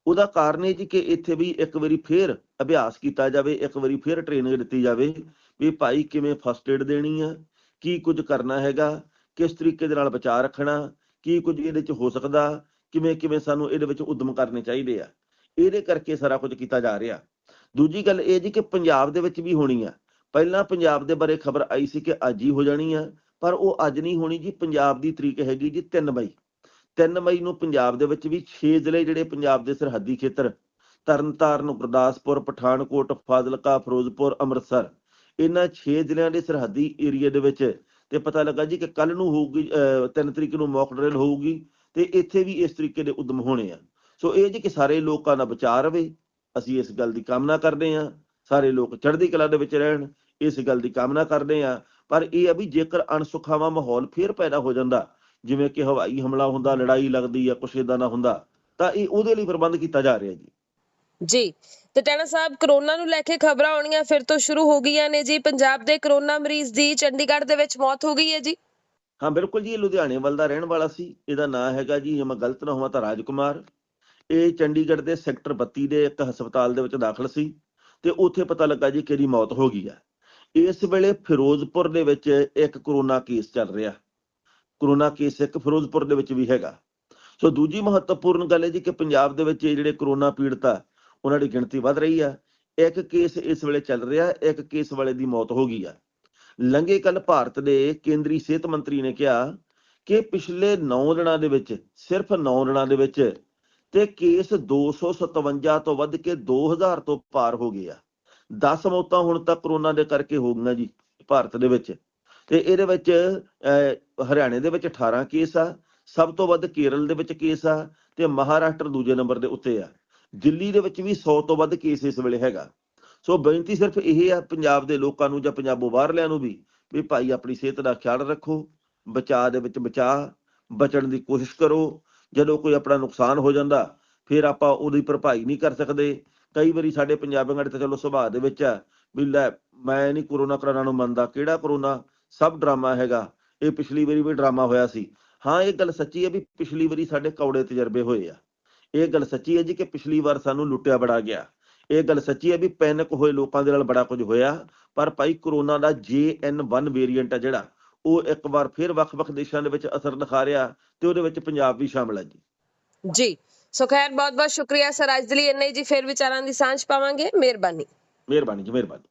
ਉਹਦਾ ਕਾਰਨ ਇਹ ਜੀ ਕਿ ਇੱਥੇ ਵੀ ਇੱਕ ਵਾਰੀ ਫੇਰ ਅਭਿਆਸ ਕੀਤਾ ਜਾਵੇ, ਇੱਕ ਵਾਰੀ ਫੇਰ ਟ੍ਰੇਨਿੰਗ ਦਿੱਤੀ ਜਾਵੇ ਵੀ ਭਾਈ ਕਿਵੇਂ ਫਸਟ ਏਡ ਦੇਣੀ ਆ, ਕੀ ਕੁਝ ਕਰਨਾ ਹੈਗਾ, ਕਿਸ ਤਰੀਕੇ ਦੇ ਨਾਲ ਬਚਾਅ ਰੱਖਣਾ, ਕੀ ਕੁਝ ਇਹਦੇ ਚ ਹੋ ਸਕਦਾ, ਕਿਵੇਂ ਕਿਵੇਂ ਸਾਨੂੰ ਇਹਦੇ ਵਿੱਚ ਉਦਮ ਕਰਨੇ ਚਾਹੀਦੇ ਆ। ਇਹਦੇ ਕਰਕੇ ਸਾਰਾ ਕੁਝ ਕੀਤਾ ਜਾ ਰਿਹਾ। ਦੂਜੀ ਗੱਲ ਇਹ ਜੀ ਕਿ ਪੰਜਾਬ ਦੇ ਵਿੱਚ ਵੀ ਹੋਣੀ ਆ। ਪਹਿਲਾਂ ਪੰਜਾਬ ਦੇ ਬਾਰੇ ਖਬਰ ਆਈ ਸੀ ਕਿ ਅੱਜ ਹੀ ਹੋ ਜਾਣੀ ਆ, ਪਰ ਉਹ ਅੱਜ ਨਹੀਂ ਹੋਣੀ ਜੀ, ਪੰਜਾਬ ਦੀ ਤਰੀਕ ਹੈਗੀ ਜੀ 3 ਮਈ। 3 ਮਈ ਨੂੰ ਪੰਜਾਬ ਦੇ ਵਿੱਚ ਵੀ 6 ਜ਼ਿਲ੍ਹੇ ਜਿਹੜੇ ਪੰਜਾਬ ਦੇ ਸਰਹੱਦੀ ਖੇਤਰ, ਤਰਨਤਾਰਨ, ਗੁਰਦਾਸਪੁਰ, ਪਠਾਨਕੋਟ, ਫਾਜ਼ਿਲਕਾ, ਫਿਰੋਜ਼ਪੁਰ, ਅੰਮ੍ਰਿਤਸਰ, ਇਹਨਾਂ 6 ਜ਼ਿਲ੍ਹਿਆਂ ਦੇ ਸਰਹੱਦੀ ਏਰੀਆ ਦੇ ਵਿੱਚ ਤੇ ਪਤਾ ਲੱਗਾ ਜੀ ਕਿ ਕੱਲ ਨੂੰ ਹੋਊਗੀ 3 ਤਰੀਕ ਨੂੰ ਮੌਕ ਡਰਿਲ ਹੋਊਗੀ ਤੇ ਇੱਥੇ ਵੀ ਇਸ ਤਰੀਕੇ ਦੇ ਉਦਮ ਹੋਣੇ ਆ। ਸੋ ਇਹ ਜੀ ਕਿ ਸਾਰੇ ਲੋਕਾਂ ਦਾ ਬਚਾਅ ਰਵੇ ਅਸੀਂ ਇਸ ਗੱਲ ਦੀ ਕਾਮਨਾ ਕਰਦੇ ਹਾਂ। ਸਾਰੇ ਲੋਕ ਚੜ੍ਹਦੀ ਕਲਾ ਦੇ ਵਿੱਚ ਰਹਿਣ ਇਸ ਗੱਲ ਦੀ ਕਾਮਨਾ ਕਰਦੇ ਹਾਂ। ਪਰ ਇਹ ਆ ਵੀ ਜੇਕਰ ਅਣਸੁਖਾਵਾ ਮਾਹੌਲ ਫੇਰ ਪੈਦਾ ਹੋ ਜਾਂਦਾ ਜਿਵੇਂ ਕਿ ਹਵਾਈ ਹਮਲਾ ਹੁੰਦਾ ਲੜਾਈ ਲੱਗਦੀ ਆ ਕੁਛ ਏਦਾਂ ਦਾ ਹੁੰਦਾ ਤਾਂ ਇਹ ਉਹਦੇ ਲਈ ਪ੍ਰਬੰਧ ਕੀਤਾ ਜਾ ਰਿਹਾ ਜੀ। ਜੀ ਤੇ ਟੈਣਾ ਸਾਹਿਬ ਕਰੋਨਾ ਨੂੰ ਲੈ ਕੇ ਖਬਰਾਂ ਆਉਣੀਆਂ ਫਿਰ ਤੋਂ ਸ਼ੁਰੂ ਹੋ ਗਈਆਂ ਨੇ ਜੀ। ਪੰਜਾਬ ਦੇ ਕਰੋਨਾ ਮਰੀਜ਼ ਦੀ ਚੰਡੀਗੜ੍ਹ ਦੇ ਵਿੱਚ ਮੌਤ ਹੋ ਗਈ ਹੈ ਜੀ। ਹਾਂ ਬਿਲਕੁਲ ਜੀ ਇਹ ਲੁਧਿਆਣੇ ਵੱਲ ਦਾ ਰਹਿਣ ਵਾਲਾ ਸੀ। ਇਹਦਾ ਨਾਮ ਹੈਗਾ ਜੀ ਜੇ ਮੈਂ ਗਲਤ ਨਾ ਹੋਵਾਂ ਤਾਂ ਰਾਜਕੁਮਾਰ। ਇਹ ਚੰਡੀਗੜ੍ਹ ਦੇ ਸੈਕਟਰ 32 ਦੇ ਇੱਕ ਹਸਪਤਾਲ ਦੇ ਵਿੱਚ ਦਾਖਲ ਸੀ। ਤੇ ਉੱਥੇ ਪਤਾ ਲੱਗਾ ਜੀ ਕਿਹਦੀ ਮੌਤ ਹੋ ਗਈ ਹੈ। ਇਸ ਵੇਲੇ ਫਿਰੋਜ਼ਪੁਰ ਦੇ ਵਿੱਚ ਇੱਕ ਕਰੋਨਾ ਕੇਸ ਚੱਲ ਰਿਹਾ। ਕਰੋਨਾ ਕੇਸ ਇੱਕ ਫਿਰੋਜ਼ਪੁਰ ਦੇ ਵਿੱਚ ਵੀ ਹੈਗਾ। ਸੋ ਦੂਜੀ ਮਹੱਤਵਪੂਰਨ ਗੱਲ ਹੈ ਜੀ ਕਿ ਪੰਜਾਬ ਦੇ ਵਿੱਚ ਇਹ ਜਿਹੜੇ ਕਰੋਨਾ ਪੀੜਤ ਆ, ਉਹਨਾਂ ਦੀ ਗਿਣਤੀ ਵੱਧ ਰਹੀ ਆ। ਇੱਕ ਕੇਸ ਇਸ ਵੇਲੇ ਚੱਲ ਰਿਹਾ, ਇੱਕ ਕੇਸ ਵਾਲੇ ਦੀ ਮੌਤ ਹੋ ਗਈ ਆ। ਲੰਘੇ ਕੱਲ ਭਾਰਤ ਦੇ ਕੇਂਦਰੀ ਸਿਹਤ ਮੰਤਰੀ ਨੇ ਕਿਹਾ ਕਿ ਪਿਛਲੇ 9 ਦਿਨਾਂ ਦੇ ਵਿੱਚ, ਸਿਰਫ 9 ਦਿਨਾਂ ਦੇ ਵਿੱਚ ਤੇ ਕੇਸ 257 ਤੋਂ ਵੱਧ ਕੇ 2000 ਤੋਂ ਪਾਰ ਹੋ ਗਏ ਆ। 10 ਮੌਤਾਂ ਹੁਣ ਤੱਕ ਕਰੋਨਾ ਦੇ ਕਰਕੇ ਹੋ ਗਈਆਂ ਜੀ ਭਾਰਤ ਦੇ ਵਿੱਚ। ਤੇ ਇਹਦੇ ਵਿੱਚ ਅਹ, ਹਰਿਆਣੇ ਦੇ ਵਿੱਚ 18 ਕੇਸ ਆ ਸਭ ਤੋਂ ਵੱਧ ਕੇਰਲ ਦੇ ਵਿੱਚ ਕੇਸ ਆ ਤੇ ਮਹਾਰਾਸ਼ਟਰ ਦੂਜੇ ਨੰਬਰ ਦੇ ਉੱਤੇ ਆ। ਦਿੱਲੀ ਦੇ ਵਿੱਚ ਵੀ 100 ਤੋਂ ਵੱਧ ਕੇਸ ਇਸ ਵੇਲੇ ਹੈਗਾ। ਸੋ ਬੇਨਤੀ ਸਿਰਫ ਇਹ ਆ ਪੰਜਾਬ ਦੇ ਲੋਕਾਂ ਨੂੰ ਜਾਂ ਪੰਜਾਬੋਂ ਬਾਹਰਲਿਆਂ ਨੂੰ ਵੀ ਵੀ ਭਾਈ ਆਪਣੀ ਸਿਹਤ ਦਾ ਖਿਆਲ ਰੱਖੋ ਬਚਾਅ ਦੇ ਵਿੱਚ ਬਚਾਅ ਬਚਣ ਦੀ ਕੋਸ਼ਿਸ਼ ਕਰੋ ਜਦੋਂ ਕੋਈ ਆਪਣਾ ਨੁਕਸਾਨ ਹੋ ਜਾਂਦਾ, ਫਿਰ ਆਪਾਂ ਉਹਦੀ ਭਰਪਾਈ ਨਹੀਂ ਕਰ ਸਕਦੇ। ਕਈ ਵਾਰੀ ਸਾਡੇ ਪੰਜਾਬੀਆਂ ਦੇ ਤਾਂ ਚਲੋ ਸੁਭਾਅ ਦੇ ਵਿੱਚ ਹੈ ਵੀ ਲੈ ਮੈਂ ਨਹੀਂ ਕਰੋਨਾ ਕਰਾਣਾ ਨੂੰ ਮੰਨਦਾ। ਕਿਹੜਾ ਕਰੋਨਾ ਸਭ ਡਰਾਮਾ ਹੈਗਾ। ਇਹ ਪਿਛਲੀ ਵਾਰੀ ਵੀ ਡਰਾਮਾ ਹੋਇਆ ਸੀ। ਹਾਂ, ਇਹ ਗੱਲ ਸੱਚੀ ਹੈ ਵੀ ਪਿਛਲੀ ਵਾਰੀ ਸਾਡੇ ਕੌੜੇ ਤਜਰਬੇ ਹੋਏ ਆ। ਇਹ ਗੱਲ ਸੱਚੀ ਹੈ ਜੀ ਕਿ ਪਿਛਲੀ ਵਾਰ ਸਾਨੂੰ ਲੁੱਟਿਆ ਬੜਾ ਗਿਆ। ਇਹ ਗੱਲ ਸੱਚੀ ਹੈ ਵੀ ਪੈਨਿਕ ਹੋਏ ਲੋਕਾਂ ਦੇ ਨਾਲ ਬੜਾ ਕੁਝ ਹੋਇਆ। ਪਰ ਭਾਈ ਕਰੋਨਾ ਦਾ JN1 ਵੇਰੀਐਂਟ ਆ ਜਿਹੜਾ ਉਹ ਇੱਕ ਵਾਰ ਫਿਰ ਵੱਖ-ਵੱਖ ਦੇਸ਼ਾਂ ਦੇ ਵਿੱਚ ਅਸਰ ਦਿਖਾ ਰਿਹਾ ਤੇ ਉਹਦੇ ਵਿੱਚ ਪੰਜਾਬ ਵੀ ਸ਼ਾਮਲ ਹੈ ਜੀ। ਜੀ ਸੋ ਖੈਰ ਬਹੁਤ ਬਹੁਤ ਸ਼ੁਕਰੀਆ ਸਰ ਅੱਜ ਦੇ ਲਈ ਇੰਨਾ ਜੀ ਫਿਰ ਵਿਚਾਰਾਂ ਦੀ ਸਾਂਝ ਪਾਵਾਂਗੇ। ਮਿਹਰਬਾਨੀ। ਮਿਹਰਬਾਨੀ ਜੀ ਮਿਹਰਬਾਨੀ।